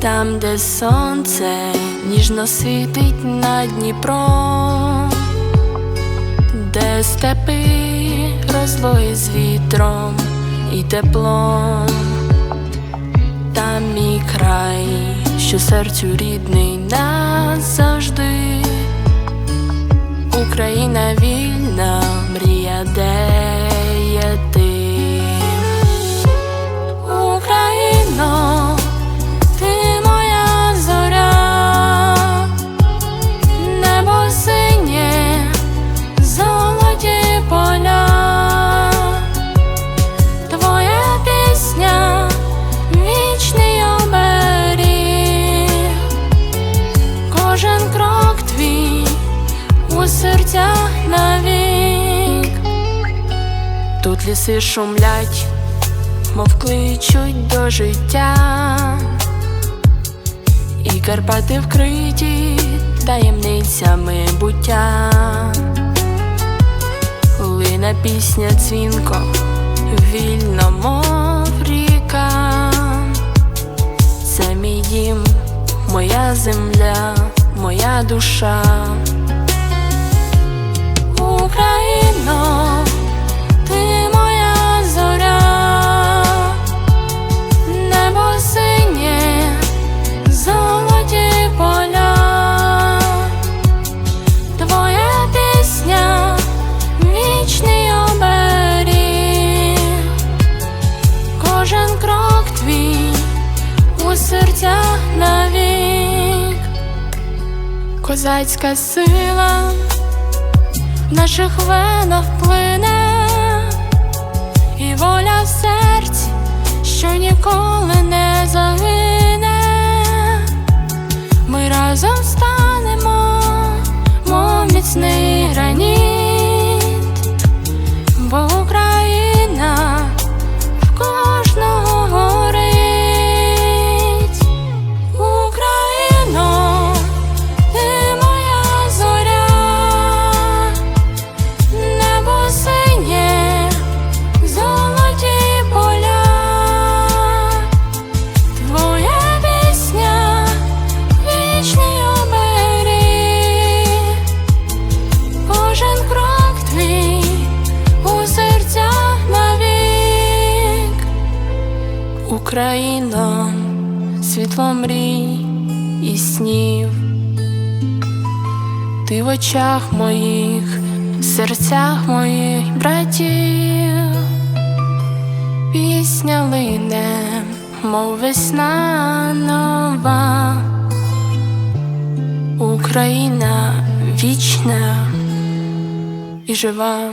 де сонце ніжно світить над Дніпром, де степи розлої з вітром і теплом, там мій край, що серцю рідний назавжди. Україна вільна, у навік. Тут ліси шумлять, мов кличуть до життя, і Карпати вкриті таємницями буття, лина пісня дзвінко, вільно, мов ріка, це мій дім, моя земля, моя душа. Крок твій у серцях навік, козацька сила в наших венах плине, і воля в серці, що ніколи Україно, світло мрій і снів. Ти в очах моїх, в серцях моїх братів, пісня лине, мов весна нова, Україна вічна і жива.